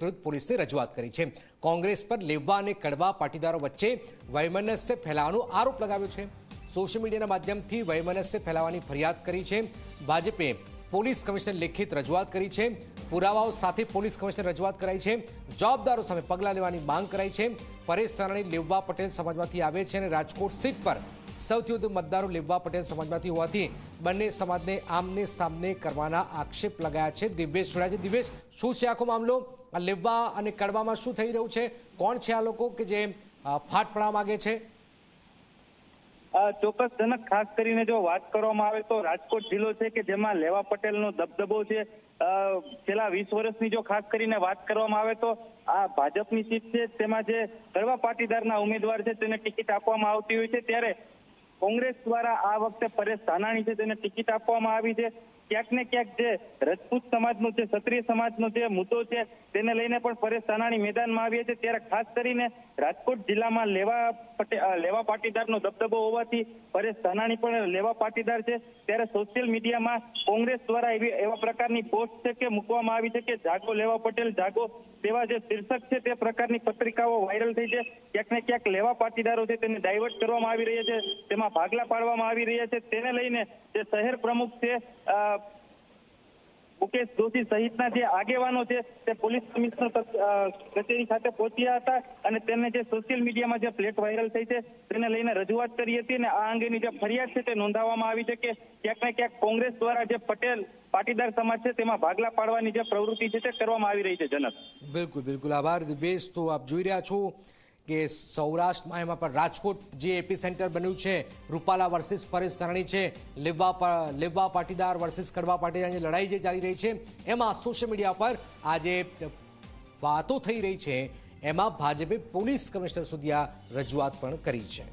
વિરુદ્ધ પોલીસને રજૂઆત કરી છે. કોંગ્રેસ પર લેવા અને કડવા પાટીદારો વચ્ચે વૈમનસ્ય ફેલાવાનો આરોપ લગાવ્યો છે. સોશિયલ મીડિયાના માધ્યમથી વૈમનસ્ય ફેલાવાની ફરિયાદ કરી છે. ભાજપે પોલીસ કમિશનર લેખિત રજૂઆત કરી છે. પુરાવાઓ સાથે પોલીસ કમિશનર રજૂઆત કરાઈ છે. જવાબદારો સામે પગલાં લેવાની માંગ કરાઈ છે. પરેશ ધાનાણી લેવવા પટેલ સમાજમાંથી આવે છે અને રાજકોટ સીટ પર સૌથી વધુ મતદારો લેવવા પટેલ સમાજમાંથી હોવાથી બંને સમાજને આમને સામને કરવાના આક્ષેપ લગાયા છે. દિવ્યેશ જોડાયા છે. દિવ્યેશ, શું છે આખો મામલો? લેવવા અને કડવામાં શું થઈ રહ્યું છે? કોણ છે આ લોકો કે જે ફાટ પડવા માગે છે? ચોક્કસજનક ખાસ કરીને જો વાત કરવામાં આવે તો રાજકોટ જિલ્લો છે કે જેમાં લેવા પટેલનો દબદબો છે. છેલ્લા વીસ વર્ષની જો ખાસ કરીને વાત કરવામાં આવે તો આ ભાજપની સીટ છે, તેમાં જે ગરવા પાટીદારના ઉમેદવાર છે તેને ટિકિટ આપવામાં આવતી હોય છે. ત્યારે કોંગ્રેસ દ્વારા આ વખતે પરેશ ધાનાણી છે તેને ટિકિટ આપવામાં આવી છે. ક્યાંક ને ક્યાંક જે રાજપૂત સમાજનો જે ક્ષત્રિય સમાજનો જે મુદ્દો છે, તેને લઈને પણ પરેશ સાનાણી મેદાનમાં આવ્યા છે ત્યારે ખાસ કરીને રાજકોટ જિલ્લામાં લેવા લેવા પાટીદારનો દબદબો હોવાથી પરેશ ધાનાણી પણ લેવા પાટીદાર છે. ત્યારે સોશિયલ મીડિયામાં કોંગ્રેસ દ્વારા એવી, એવા પ્રકારની પોસ્ટ છે કે મૂકવામાં આવી છે કે જાગો લેવા પટેલ, જાગો તેવા જે શીર્ષક છે તે પ્રકારની પત્રિકાઓ વાયરલ થઈ છે. ક્યાંક ને ક્યાંક લેવા પાટીદારો છે તેને ડાયવર્ટ કરવામાં આવી રહ્યા છે. તેમાં ભાગલા પાડવામાં આવી રહ્યા છે. તેને લઈને જે શહેર પ્રમુખ છે મુકેશ જોશી સહિતના જે આગેવાનો છે તે પોલીસ કમિશનર કચેરી ખાતે પહોંચ્યા હતા અને તેમને જે સોશિયલ મીડિયામાં જે પ્લેટ વાયરલ થઈ છે તેને લઈને રજૂઆત કરી હતી અને આ અંગેની જે ફરિયાદ છે તે નોંધાવવામાં આવી છે કે ક્યાંક ને ક્યાંક કોંગ્રેસ દ્વારા જે પટેલ પાટીદાર સમાજ છે તેમાં ભાગલા પાડવાની જે પ્રવૃત્તિ છે તે કરવામાં આવી રહી છે જનક. બિલકુલ બિલકુલ. આભાર દિવેશ તો આપ જોઈ રહ્યા છો કે સૌરાષ્ટ્રમાં એમાં પણ રાજકોટ જે એપી સેન્ટર બન્યું છે, રૂપાલા વર્સિસ પરેશ ધરણી છે, લેવા લેવા પાટીદાર વર્સિસ કડવા પાટીદારની લડાઈ જે ચાલી રહી છે, એમાં સોશિયલ મીડિયા પર આજે વાતો થઈ રહી છે, એમાં ભાજપે પોલીસ કમિશનર સુધી આ રજૂઆત પણ કરી છે.